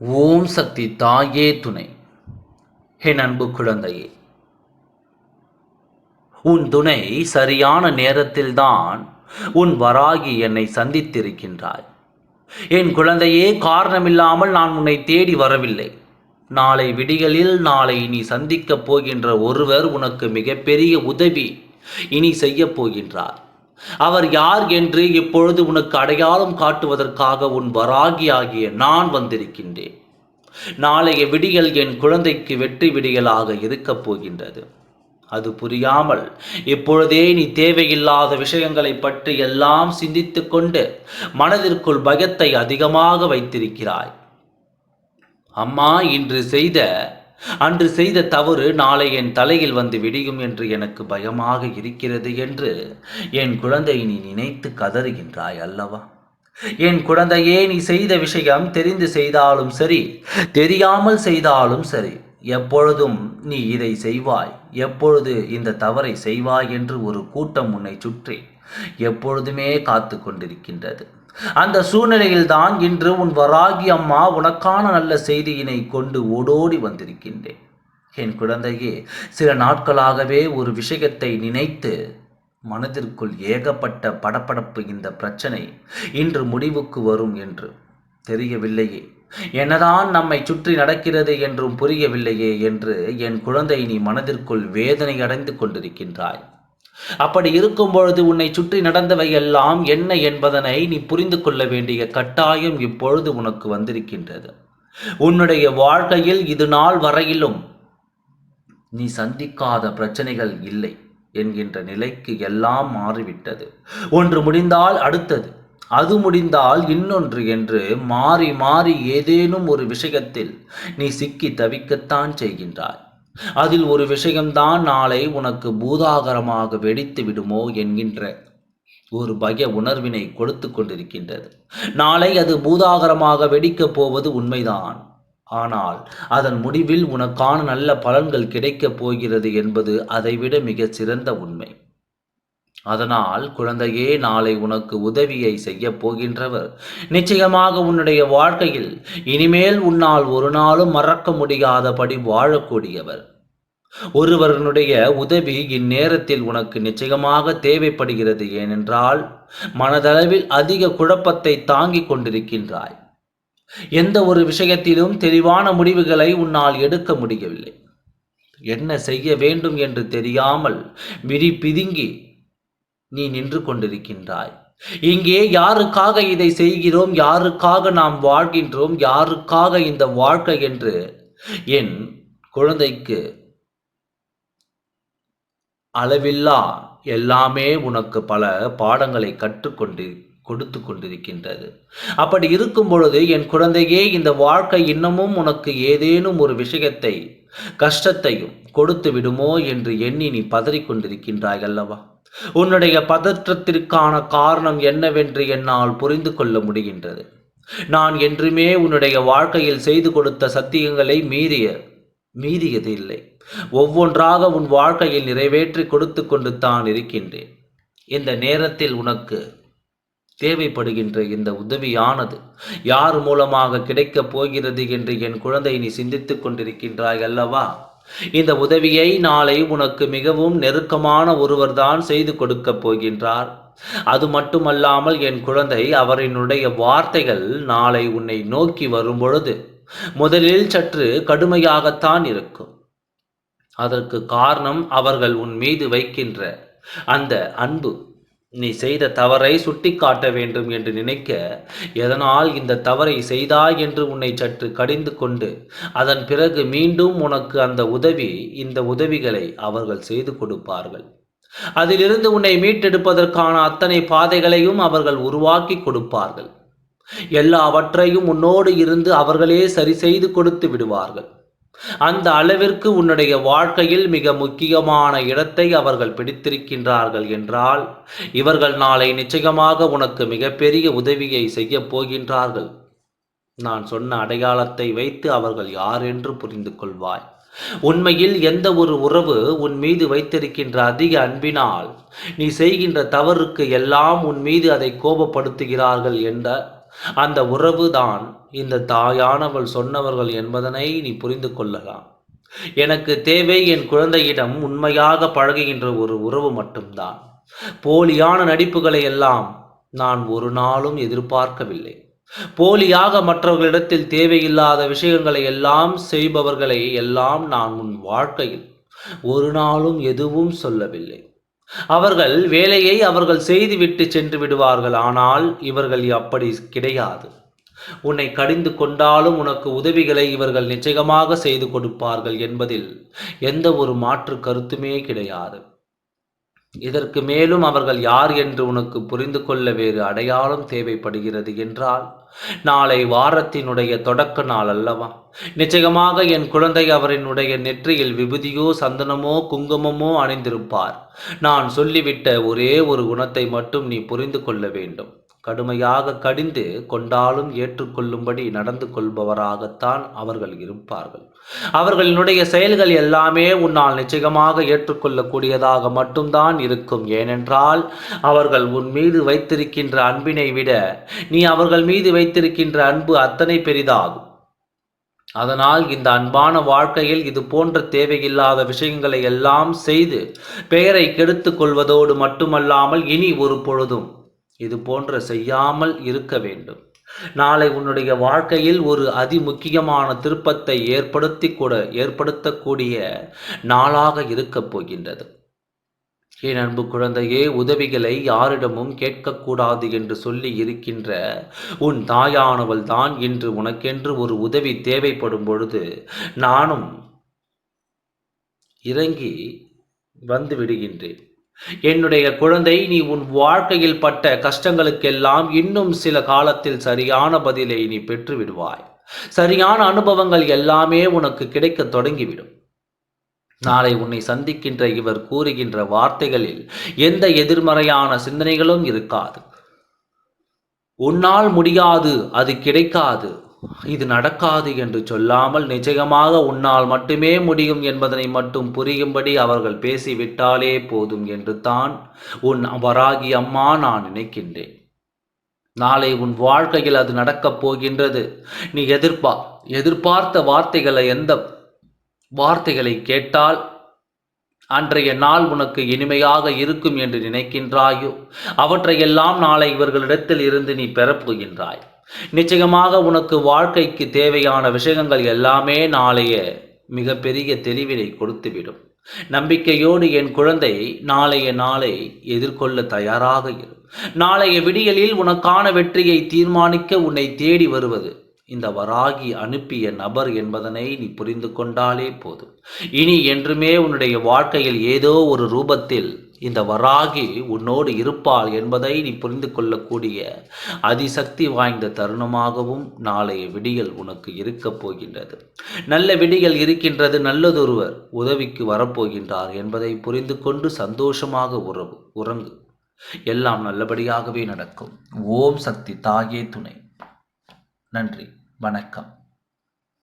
ஓம் சக்தி தாயே துணை. என் அன்பு குழந்தையே உன் துணை சரியான நேரத்தில்தான் உன் வராகி என்னை சந்தித்திருக்கின்றாய். என் குழந்தையே காரணமில்லாமல் நான் உன்னை தேடி வரவில்லை. நாளை விடிகளில் நாளை நீ சந்திக்கப் போகின்ற ஒருவர் உனக்கு மிகப்பெரிய உதவி இனி செய்யப் போகின்றார். அவர் யார் என்று இப்பொழுது உனக்கு அடையாளம் காட்டுவதற்காக உன் வராகி ஆகிய நான் வந்திருக்கின்றேன். நாளைய விடியல் என் குழந்தைக்கு வெற்றி விடியலாக இருக்கப் போகின்றது. அது புரியாமல் இப்பொழுதே நீ தேவையில்லாத விஷயங்களை பற்றி எல்லாம் சிந்தித்து கொண்டு மனதிற்குள் பயத்தை அதிகமாக வைத்திருக்கிறாய். அம்மா இன்று செய்த அன்று செய்த தவறு நாளை என் தலையில் வந்து விடியும் என்று எனக்கு பயமாக இருக்கிறது என்று என் குழந்தை நீ நினைத்து கதறுகின்றாய் அல்லவா? என் குழந்தையே நீ செய்த விஷயம் தெரிந்து செய்தாலும் சரி தெரியாமல் செய்தாலும் சரி எப்பொழுதும் நீ இதை செய்வாய் எப்பொழுது இந்த தவறை செய்வாய் என்று ஒரு கூட்டம் உன்னை சுற்றி எப்பொழுதுமே காத்து கொண்டிருக்கின்றது. அந்த சூழ்நிலையில்தான் இன்று உன் வராகி அம்மா உனக்கான நல்ல செய்தியினை கொண்டு ஓடோடி வந்திருக்கின்றேன். என் குழந்தையே சில நாட்களாகவே ஒரு விஷயத்தை நினைத்து மனதிற்குள் ஏகப்பட்ட படப்படப்பு இந்த பிரச்சனை இன்று முடிவுக்கு வரும் என்று. தெரியவில்லையே என்னதான் நம்மை சுற்றி நடக்கிறது என்றும் புரியவில்லையே என்று என் குழந்தை நீ மனதிற்குள் வேதனை அடைந்து கொண்டிருக்கின்றாய். அப்படி இருக்கும் பொழுது உன்னை சுற்றி நடந்தவை எல்லாம் என்ன என்பதனை நீ புரிந்து கொள்ள வேண்டிய கட்டாயம் இப்பொழுது உனக்கு வந்திருக்கின்றது. உன்னுடைய வாழ்க்கையில் இது நாள் வரையிலும் நீ சந்திக்காத பிரச்சனைகள் இல்லை என்கின்ற நிலைக்கு எல்லாம் மாறிவிட்டது. ஒன்று முடிந்தால் அடுத்தது. அது முடிந்தால் இன்னொன்று என்று மாறி மாறி ஏதேனும் ஒரு விஷயத்தில் நீ சிக்கி தவிக்கத்தான் செய்கின்றாய். அதில் ஒரு விஷயம்தான் நாளை உனக்கு பூதாகரமாக வெடித்து விடுமோ என்கின்ற ஒரு பய உணர்வினை கொடுத்து கொண்டிருக்கின்றது. நாளை அது பூதாகரமாக வெடிக்கப் போவது உண்மைதான். ஆனால் அதன் முடிவில் உனக்கான நல்ல பலன்கள் கிடைக்கப் போகிறது என்பது அதைவிட மிகச் சிறந்த உண்மை. அதனால் குழந்தையே நாளை உனக்கு உதவியை செய்ய போகின்றவர். நிச்சயமாக உன்னுடைய வாழ்க்கையில் இனிமேல் உன்னால் ஒரு நாளும் மறக்க முடியாதபடி வாழக்கூடியவர். ஒருவருடைய உதவி இந்நேரத்தில் உனக்கு நிச்சயமாக தேவைப்படுகிறது. ஏனென்றால் மனதளவில் அதிக குழப்பத்தை தாங்கிக் கொண்டிருக்கின்றாய். எந்த ஒரு விஷயத்திலும் தெளிவான முடிவுகளை உன்னால் எடுக்க முடியவில்லை. என்ன செய்ய வேண்டும் என்று தெரியாமல் விரி பிதுங்கி நீ நின்று கொண்டிருக்கின்றாய். இங்கே யாருக்காக இதை செய்கிறோம்? யாருக்காக நாம் வாழ்கின்றோம்? யாருக்காக இந்த வாழ்க்கை என்று என் குழந்தைக்கு அளவில்லா எல்லாமே உனக்கு பல பாடங்களை கற்றுக்கொண்டு கொடுத்து கொண்டிருக்கின்றது. அப்படி இருக்கும் பொழுது என் குழந்தையே இந்த வாழ்க்கை இன்னமும் உனக்கு ஏதேனும் ஒரு விஷயத்தை கஷ்டத்தையும் கொடுத்து விடுமோ என்று எண்ணி நீ பதறிக்கொண்டிருக்கின்றாய் அல்லவா? உன்னுடைய பதற்றத்திற்கான காரணம் என்னவென்று என்னால் புரிந்து கொள்ள முடிகின்றது. நான் என்றுமே உன்னுடைய வாழ்க்கையில் செய்து கொடுத்த சத்தியங்களை மீறிய மீறியது இல்லை. ஒவ்வொன்றாக உன் வாழ்க்கையில் நிறைவேற்றி கொடுத்து கொண்டு தான் இருக்கின்றேன். இந்த நேரத்தில் உனக்கு தேவைப்படுகின்ற இந்த உதவியானது யார் மூலமாக கிடைக்கப் போகிறது என்று என் குழந்தை நீ சிந்தித்துக் கொண்டிருக்கின்றாய் அல்லவா? இந்த உதவியை நாளை உனக்கு மிகவும் நெருக்கமான ஒருவர்தான் செய்து கொடுக்கப் போகின்றார். அது மட்டுமல்லாமல் என் குழந்தை அவரினுடைய வார்த்தைகள் நாளை உன்னை நோக்கி வரும்பொழுது முதலில் சற்று கடுமையாகத்தான் இருக்கும். அதற்கு காரணம் அவர்கள் உன் மீது வைக்கின்ற அந்த அன்பு. நீ செய்த தவறை சுட்டி காட்ட வேண்டும் என்று நினைக்க எதனால் இந்த தவறை செய்தாய் என்று உன்னை சற்று கடிந்து கொண்டு அதன் பிறகு மீண்டும் உனக்கு அந்த உதவி இந்த உதவிகளை அவர்கள் செய்து கொடுப்பார்கள். அதிலிருந்து உன்னை மீட்டெடுப்பதற்கான அத்தனை பாதைகளையும் அவர்கள் உருவாக்கி கொடுப்பார்கள். எல்லாவற்றையும் உன்னோடு இருந்து அவர்களே சரி செய்து கொடுத்து விடுவார்கள். அந்த அளவிற்கு உன்னுடைய வாழ்க்கையில் மிக முக்கியமான இடத்தை அவர்கள் பிடித்திருக்கின்றார்கள் என்றால் இவர்கள் நாளை நிச்சயமாக உனக்கு மிகப்பெரிய உதவியை செய்ய போகின்றார்கள். நான் சொன்ன அடையாளத்தை வைத்து அவர்கள் யார் என்று புரிந்து கொள்வாய். உண்மையில் எந்த ஒரு உறவு உன் மீது வைத்திருக்கின்ற அதிக அன்பினால் நீ செய்கின்ற தவறுக்கு எல்லாம் உன் மீது அதை கோபப்படுத்துகிறார்கள் என்ற அந்த உறவு தான் இந்த தாயானவள் சொன்னவர்கள் என்பதனை நீ புரிந்து கொள்ளலாம். எனக்கு தேவை என் குழந்தையிடம் உண்மையாக பழகுகின்ற ஒரு உறவு மட்டும்தான். போலியான நடிப்புகளை எல்லாம் நான் ஒரு நாளும் எதிர்பார்க்கவில்லை. போலியாக மற்றவர்களிடத்தில் தேவையில்லாத விஷயங்களை எல்லாம் செய்பவர்களை எல்லாம் நான் உன் வாழ்க்கையில் ஒரு நாளும் எதுவும் சொல்லவில்லை. அவர்கள் வேலையை அவர்கள் செய்துவிட்டு சென்று விடுவார்கள் ஆனால் இவர்கள் அப்படி கிடையாது. உன்னை கடிந்து கொண்டாலும் உனக்கு உதவிகளை இவர்கள் நிச்சயமாக செய்து கொடுப்பார்கள் என்பதில் எந்த ஒரு மாற்று கருத்துமே கிடையாது. இதற்கு மேலும் அவர்கள் யார் என்று உனக்கு புரிந்து கொள்ள வேறு அடையாளம் தேவைப்படுகிறது என்றால் நாளை வாரத்தினுடைய தொடக்க நாள் அல்லவா? நிச்சயமாக என் குழந்தை அவரினுடைய நெற்றியில் விபூதியோ சந்தனமோ குங்குமமோ அணிந்திருப்பார். நான் சொல்லிவிட்ட ஒரே ஒரு குணத்தை மட்டும் நீ புரிந்து கொள்ள வேண்டும். கடுமையாக கடிந்து கொண்டாலும் ஏற்றுக்கொள்ளும்படி நடந்து கொள்பவராகத்தான் அவர்கள் இருப்பார்கள். அவர்களினுடைய செயல்கள் எல்லாமே உன்னால் நிச்சயமாக ஏற்றுக்கொள்ளக்கூடியதாக மட்டும்தான் இருக்கும். ஏனென்றால் அவர்கள் உன் மீது வைத்திருக்கின்ற அன்பினை விட நீ அவர்கள் மீது வைத்திருக்கின்ற அன்பு அத்தனை பெரிதாகும். அதனால் இந்த அன்பான வாழ்க்கையில் இது போன்ற தேவையில்லாத விஷயங்களை எல்லாம் செய்து பெயரை கெடுத்துக் கொள்வதோடு மட்டுமல்லாமல் இனி ஒரு பொழுதும் இது போன்ற செய்யாமல் இருக்க வேண்டும். நாளை உன்னுடைய வாழ்க்கையில் ஒரு அதிமுக்கியமான திருப்பத்தை ஏற்படுத்தி கூட ஏற்படுத்தக்கூடிய நாளாக இருக்கப் போகின்றது. என் அன்பு குழந்தையே உதவிகளை யாரிடமும் கேட்கக்கூடாது என்று சொல்லி இருக்கின்ற உன் தாயானவள் தான் இன்று உனக்கென்று ஒரு உதவி தேவைப்படும் பொழுது நானும் இறங்கி வந்து விடுகின்றேன். என்னுடைய குழந்தை நீ உன் வாழ்க்கையில் பட்ட கஷ்டங்களுக்கெல்லாம் இன்னும் சில காலத்தில் சரியான பதிலை நீ பெற்று விடுவாய் சரியான அனுபவங்கள் எல்லாமே உனக்கு கிடைக்க தொடங்கிவிடும். நாளை உன்னை சந்திக்கின்ற இவர் கூறுகின்ற வார்த்தைகளில் எந்த எதிர்மறையான சிந்தனைகளும் இருக்காது. உன்னால் முடியாது அது கிடைக்காது. இது நடக்காது என்று சொல்லாமல் நிச்சயமாக உன்னால் மட்டுமே முடியும் என்பதனை மட்டும் புரியும்படி அவர்கள் பேசிவிட்டாலே போதும் என்று தான் உன் வராகி அம்மா நான் நினைக்கின்றேன். நாளை உன் வாழ்க்கையில் அது நடக்கப் போகின்றது. நீ எதிர்பார் எதிர்பார்த்த வார்த்தைகளை எந்த வார்த்தைகளை கேட்டால் அன்றைய நாள் உனக்கு இனிமையாக இருக்கும் என்று நினைக்கின்றாயோ? அவற்றையெல்லாம் நாளை இவர்களிடத்தில் இருந்து நீ பெறப்போகின்றாய் நிச்சயமாக உனக்கு வாழ்க்கைக்கு தேவையான விஷயங்கள் எல்லாமே நாளைய மிகப்பெரிய தெளிவினை கொடுத்துவிடும். நம்பிக்கையோடு என் குழந்தை நாளைய நாளை எதிர்கொள்ள தயாராக இரு. நாளைய விடியலில் உனக்கான வெற்றியை தீர்மானிக்க உன்னை தேடி வருவது. இந்த வராகி அனுப்பிய நபர் என்பதனை நீ புரிந்து கொண்டாலே போதும். இனி என்றுமே உன்னுடைய வாழ்க்கையில் ஏதோ ஒரு ரூபத்தில் இந்த வராகி உன்னோடு இருப்பாள் என்பதை நீ புரிந்து கொள்ளக்கூடிய அதிசக்தி வாய்ந்த தருணமாகவும் நாளைய விடிகள் உனக்கு இருக்கப் போகின்றது. நல்ல விடிகள் இருக்கின்றது நல்லதொருவர் உதவிக்கு வரப்போகின்றார் என்பதை புரிந்து கொண்டு சந்தோஷமாக உறவு உறங்கு. எல்லாம் நல்லபடியாகவே நடக்கும். ஓம் சக்தி தாயே துணை. நன்றி. வணக்கம்.